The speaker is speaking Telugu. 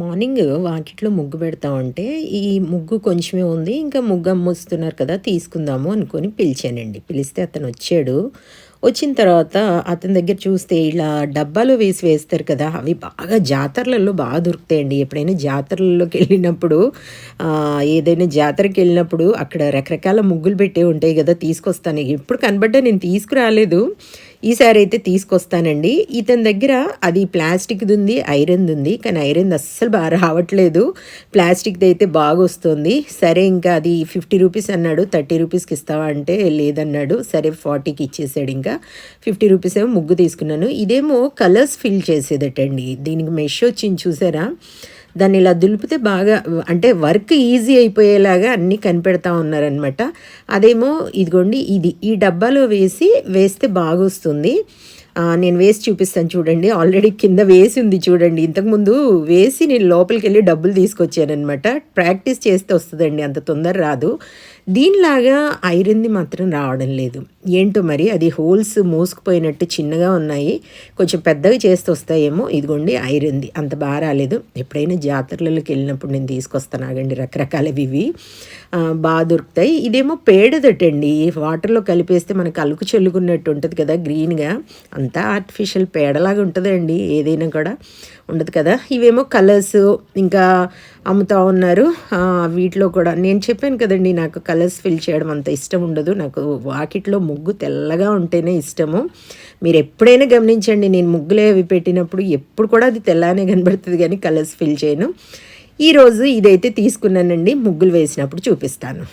మార్నింగ్ వాకిట్లో ముగ్గు పెడతా ఉంటే ఈ ముగ్గు కొంచెమే ఉంది. ఇంకా ముగ్గు అమ్మొస్తున్నారు కదా తీసుకుందాము అనుకొని పిలిచానండి. పిలిస్తే అతను వచ్చాడు. వచ్చిన తర్వాత అతని దగ్గర చూస్తే ఇలా డబ్బాలో వేసి వేస్తారు కదా అవి బాగా జాతరలలో బాగా దొరుకుతాయండి. ఎప్పుడైనా జాతరలలోకి వెళ్ళినప్పుడు ఏదైనా జాతరకి వెళ్ళినప్పుడు అక్కడ రకరకాల ముగ్గులు పెట్టే ఉంటాయి కదా తీసుకొస్తాను. ఎప్పుడు కనబడ్డా నేను తీసుకురాలేదు. ఈసారి అయితే తీసుకొస్తానండి. ఇతని దగ్గర అది ప్లాస్టిక్ది ఉంది ఐరన్ది ఉంది కానీ ఐరన్ అస్సలు బాగా రావట్లేదు. ప్లాస్టిక్ది అయితే బాగా వస్తుంది సరే ఇంకా అది ఫిఫ్టీ రూపీస్ అన్నాడు థర్టీ రూపీస్కి ఇస్తావా అంటే లేదన్నాడు. సరే ఫార్టీకి ఇచ్చేసాడు ఇంకా. ఫిఫ్టీ రూపీస్ ఏమో ముగ్గు తీసుకున్నాను. ఇదేమో కలర్స్ ఫిల్ చేసేదటండి. దీనికి మెష్ వచ్చింది చూసారా? దాన్ని ఇలా దులిపితే బాగా అంటే వర్క్ ఈజీ అయిపోయేలాగా అన్నీ కనిపెడతా ఉన్నారనమాట అదేమో ఇదిగోండి ఇది ఈ డబ్బాలో వేసి వేస్తే బాగా వస్తుంది నేను వేసి చూపిస్తాను చూడండి. ఆల్రెడీ కింద వేసి ఉంది చూడండి. ఇంతకుముందు వేసి నేను లోపలికి వెళ్ళి డబ్బులు తీసుకొచ్చానమాట ప్రాక్టీస్ చేస్తే వస్తుందండి అంత తొందర రాదు. దీనిలాగా ఐరన్ది మాత్రం రావడం లేదు. ఏంటో మరి? అది హోల్స్ మూసుకుపోయినట్టు చిన్నగా ఉన్నాయి. కొంచెం పెద్దగా చేస్తూ వస్తాయేమో. ఇదిగోండి ఐరన్ది. అంత బాగా రాలేదు. ఎప్పుడైనా జాతరలకు వెళ్ళినప్పుడు నేను తీసుకొస్తాను ఆగండి. రకరకాలవి ఇవి. బాగా దొరుకుతాయి. ఇదేమో పేడదటండి. వాటర్లో కలిపేస్తే మనకు అలుకు చెల్లుకున్నట్టు ఉంటుంది కదా గ్రీన్గా. అంతా ఆర్టిఫిషియల్ పేడలాగా ఉంటుందండి. ఏదైనా కూడా ఉండదు కదా. ఇవేమో కలర్స్ ఇంకా అమ్ముతా ఉన్నారు. వీటిలో కూడా నేను చెప్పాను కదండి నాకు కలర్స్ ఫిల్ చేయడం అంత ఇష్టం ఉండదు. నాకు వాకిట్లో ముగ్గు తెల్లగా ఉంటేనే ఇష్టము. మీరు ఎప్పుడైనా గమనించండి నేను ముగ్గులే అవి పెట్టినప్పుడు ఎప్పుడు కూడా అది తెల్లగానే కనబడుతుంది కానీ కలర్స్ ఫిల్ చేయను. ఈరోజు ఇదైతే తీసుకున్నానండి ముగ్గులు వేసినప్పుడు చూపిస్తాను.